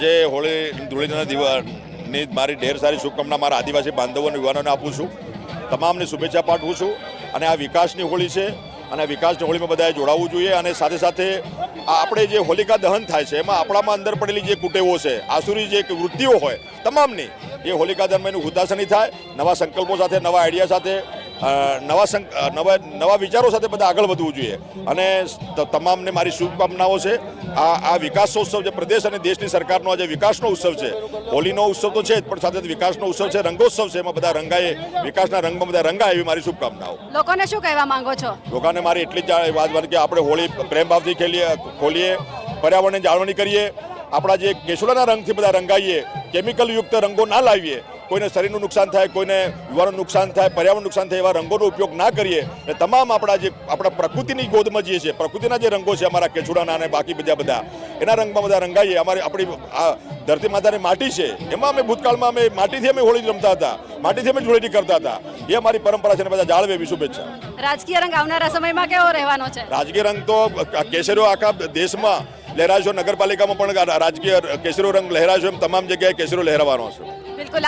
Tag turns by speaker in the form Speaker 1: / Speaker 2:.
Speaker 1: જે હોળી ધૂળીના દિવસની મારી ઢેર સારી શુભકામના મારા આદિવાસી બાંધવો અને યુવાનોને આપું છું. તમામને શુભેચ્છા પાઠવું છું અને આ વિકાસની હોળી છે અને વિકાસની હોળીમાં બધાએ જોડાવવું જોઈએ અને સાથે સાથે આપણે જે હોલિકા દહન થાય છે એમાં આપણામાં અંદર પડેલી જે કુટેવો છે, આસુરી જે વૃત્તિઓ હોય, તમામની એ હોલિકા દહનમાં એનું હુતાસની થાય. નવા સંકલ્પો સાથે, નવા આઈડિયા સાથે નવા સંક- નવા નવા વિચારો સાથે બધા આગળ વધવું જોઈએ. અને તમામને મારી શુભકામનાઓ છે. આ આ વિકાસોત્સવ જે પ્રદેશ અને દેશની સરકારનો આજે વિકાસનો ઉત્સવ છે. હોલીનો ઉત્સવ તો છે જ પણ સાથે વિકાસનો ઉત્સવ છે રંગોત્સવ છે. એમાં બધા રંગાએ વિકાસના રંગમાં બધા રંગાય એવી મારી શુભકામનાઓ.
Speaker 2: લોકોને શું કહેવા માંગો છો?
Speaker 1: લોકોને મારી એટલી જ જા- વાત વાત કે આપણે હોળી પ્રેમભાવથી ખેલીએ ખોલીએ પર્યાવરણની જાળવણી કરીએ. આપણા જે કેસુડાના રંગથી બધા રંગાઈએ કેમિકલ યુક્ત રંગો ના લાવીએ કોઈને શરીરનું નુકસાન થાય કોઈને યુવાનું નુકસાન થાય પર્યાવરણ નુકસાન થાય એવા રંગોનો ઉપયોગ ના કરીએ અને તમામ આપણા જે આપણા પ્રકૃતિની ગોદમાં જે છે પ્રકૃતિના જે રંગો છે અમારા કેસુડાના અને બાકી બીજા બધા એના રંગમાં બધા રંગાઈએ. અમારી આપણી આ ધરતી માતાની માટી છે એમાં અમે ભૂતકાળમાં અમે માટીથી અમે હોળી રમતા હતા માટીથી અમે ધૂળેટી કરતા હતા. એ અમારી પરંપરા છે અને બધા જાળવે એવી શુભેચ્છા.
Speaker 2: રાજકીય રંગ આવનારા સમયમાં કેવો રહેવાનો છે?
Speaker 1: રાજકીય રંગ તો કેસરીઓ આખા દેશમાં લહેરાશો નગરપાલિકામાં પણ રાજકીય કેસરીઓ રંગ લહેરાશો એમ તમામ જગ્યાએ કેસરીઓ લહેરાવાનો છે.